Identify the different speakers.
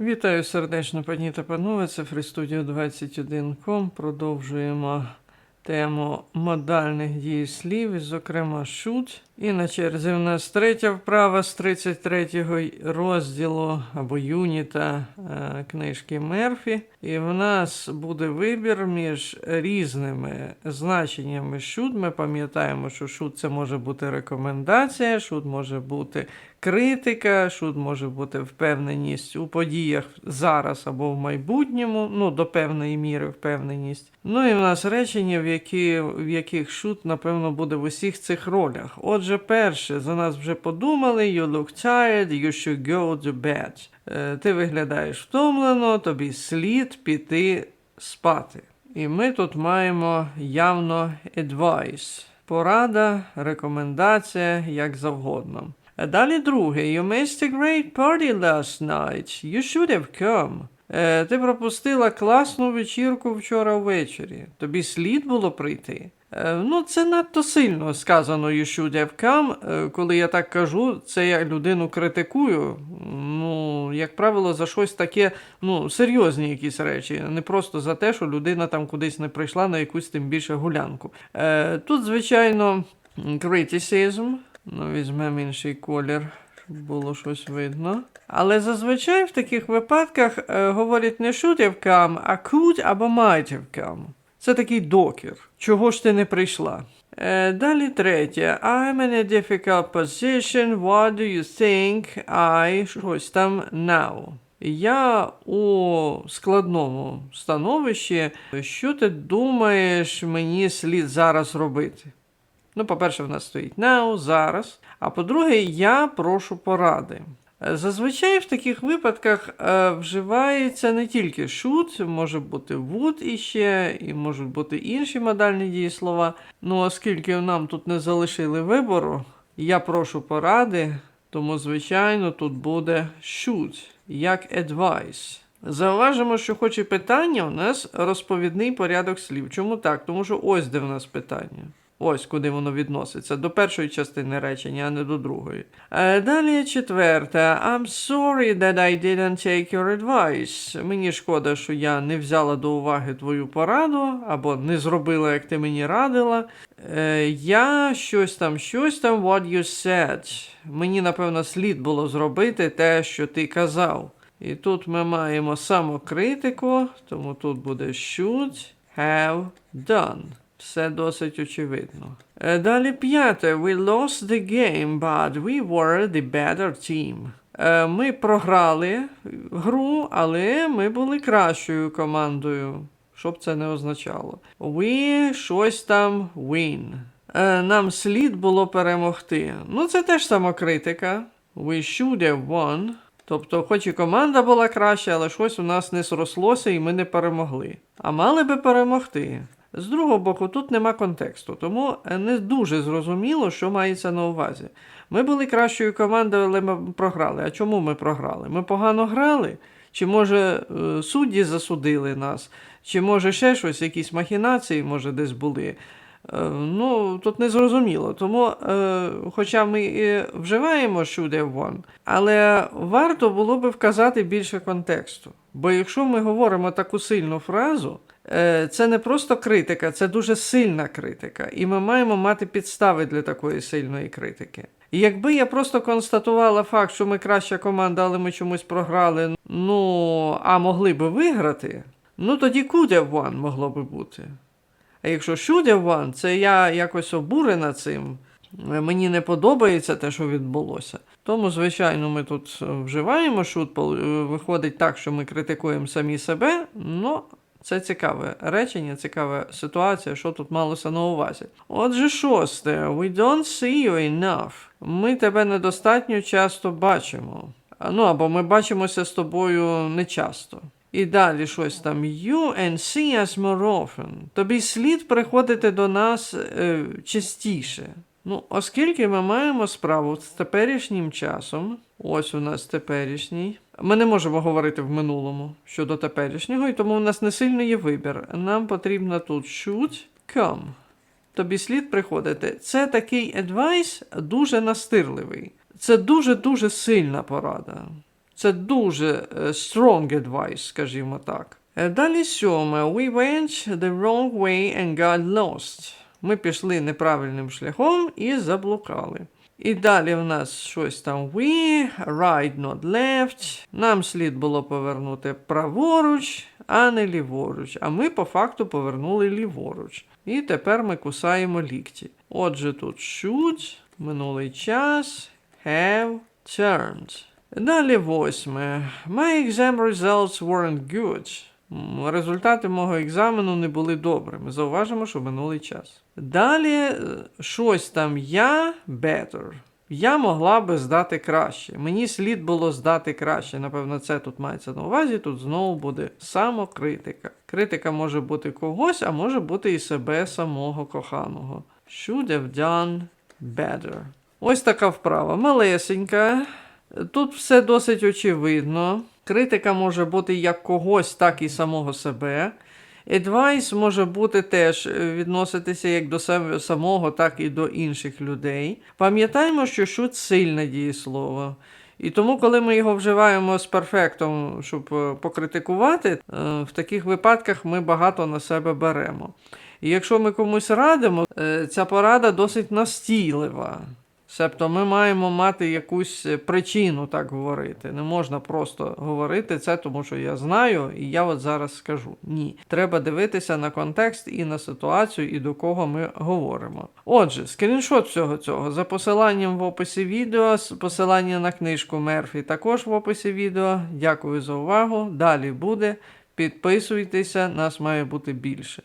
Speaker 1: Вітаю сердечно, пані та панове. Це FreeStudio 21.com. Продовжуємо тему модальних дієслів, зокрема, should. І на черзі в нас третя вправа з 33-го розділу або юніта е, книжки Мерфі. І в нас буде вибір між різними значеннями should. Ми пам'ятаємо, що should це може бути рекомендація, should може бути критика, should може бути впевненість у подіях зараз або в майбутньому, ну до певної міри впевненість. Ну і в нас речення, в, які, в яких should, напевно, буде в усіх цих ролях. Отже, перше, за нас вже подумали, you look tired, you should go to bed. Е, Ти виглядаєш втомлено, тобі слід піти спати. І ми тут маємо явно advice. Порада, рекомендація, як завгодно. Далі друге. You missed a great party last night. You should have come. Е, ти пропустила класну вечірку вчора ввечері. Тобі слід було прийти. Е, ну, це надто сильно сказано you should have come. Е, коли я так кажу, це я людину критикую. Ну, як правило, за щось таке, ну, серйозні якісь речі, не просто за те, що людина там кудись не прийшла на якусь тим більше гулянку. Е, тут, звичайно, criticism. Ну, візьмемо інший колір, щоб було щось видно. Але зазвичай в таких випадках е, говорять не come, а could або have. Це такий докір. Чого ж ти не прийшла? Е, далі третє. I'm in a difficult position. What do you think I щось там now? Я у складному становищі. Що ти думаєш, мені слід зараз робити? Ну, по-перше, в нас стоїть now, зараз. А по-друге, я прошу поради. Е, Зазвичай в таких випадках е, вживається не тільки should, може бути would іще, і можуть бути інші модальні дієслова. Ну, оскільки нам тут не залишили вибору, я прошу поради, тому, звичайно, тут буде should, як advice. Зауважимо, що хоч і питання, у нас розповідний порядок слів. Чому так? Тому що ось де в нас питання. Ось куди воно відноситься, до першої частини речення, а не до другої. Е, далі четверте. I'm sorry that I didn't take your advice. Мені шкода, що я не взяла до уваги твою пораду, або не зробила, як ти мені радила. Е, я щось там, щось там, what you said. Мені, напевно, слід було зробити те, що ти казав. І тут ми маємо самокритику, тому тут буде should have done. Все досить очевидно. Е, Далі п'яте. We lost the game, but we were the better team. Е, Ми програли гру, але ми були кращою командою. Що б це не означало. We щось там win. Е, Нам слід було перемогти. Ну, це теж самокритика. We should have won. Тобто, хоч і команда була краща, але щось у нас не зрослося і ми не перемогли. А мали би перемогти. З другого боку, тут нема контексту, тому е, не дуже зрозуміло, що мається на увазі. Ми були кращою командою, але ми програли. А чому ми програли? Ми погано грали? Чи може е, судді засудили нас? Чи може ще щось, якісь махінації, може, десь були? Е, Ну, тут не зрозуміло. Тому, е, хоча ми і вживаємо should have won, але варто було би вказати більше контексту. Бо якщо ми говоримо таку сильну фразу, е, це не просто критика, це дуже сильна критика. І ми маємо мати підстави для такої сильної критики. Якби я просто констатувала факт, що ми краща команда, але ми чомусь програли, ну а могли би виграти, ну тоді could have won могло би бути. А якщо won, це я якось обурена цим. Мені не подобається те, що відбулося. Тому, звичайно, ми тут вживаємо е, виходить так, що ми критикуємо самі себе. Ну, це цікаве речення, цікава ситуація, що тут малося на увазі. Отже, шосте. We don't see you enough. Ми тебе недостатньо часто бачимо. Ну, або ми бачимося з тобою нечасто. І далі щось там you and see us more often. Тобі слід приходити до нас е, частіше. Ну, оскільки ми маємо справу з теперішнім часом, ось у нас теперішній. Ми не можемо говорити в минулому щодо теперішнього, і тому у нас не сильно є вибір. Нам потрібно тут should come. Тобі слід приходити. Це такий адвайс дуже настирливий. Це дуже-дуже сильна порада. Це дуже е, strong advice, скажімо так. Е, Далі сьоме. We went the wrong way and got lost. Ми пішли неправильним шляхом і заблукали. І далі в нас щось там we, right, not left. Нам слід було повернути праворуч, а не ліворуч. А ми по факту повернули ліворуч. І тепер ми кусаємо лікті. Отже, тут should, минулий час, have turned. Далі восьме. My exam results weren't good. Результати мого екзамену не були добрими. Зауважимо, що минулий час. Далі е, щось там я better. Я могла би здати краще. Мені слід було здати краще. Напевно, це тут мається на увазі. Тут знову буде самокритика. Критика може бути когось, а може бути і себе самого коханого. Should have done better. Ось така вправа. Малесенька. Тут все досить очевидно. Критика може бути як когось, так і самого себе. Advice може бути теж е, відноситися як до самого, так і до інших людей. Пам'ятаємо, що should сильне дієслово. І тому, коли ми його вживаємо з перфектом, щоб е, покритикувати, е, в таких випадках ми багато на себе беремо. І якщо ми комусь радимо, ця порада досить настійлива. Себто ми маємо мати якусь е, причину так говорити. Не можна просто говорити це, тому що я знаю, і я от зараз скажу. Ні. Треба дивитися на контекст і на ситуацію, і до кого ми говоримо. Отже, скріншот всього цього за посиланням в описі відео, посилання на книжку Мерфі також в описі відео. Дякую за увагу. Далі буде. Підписуйтеся, нас має бути більше.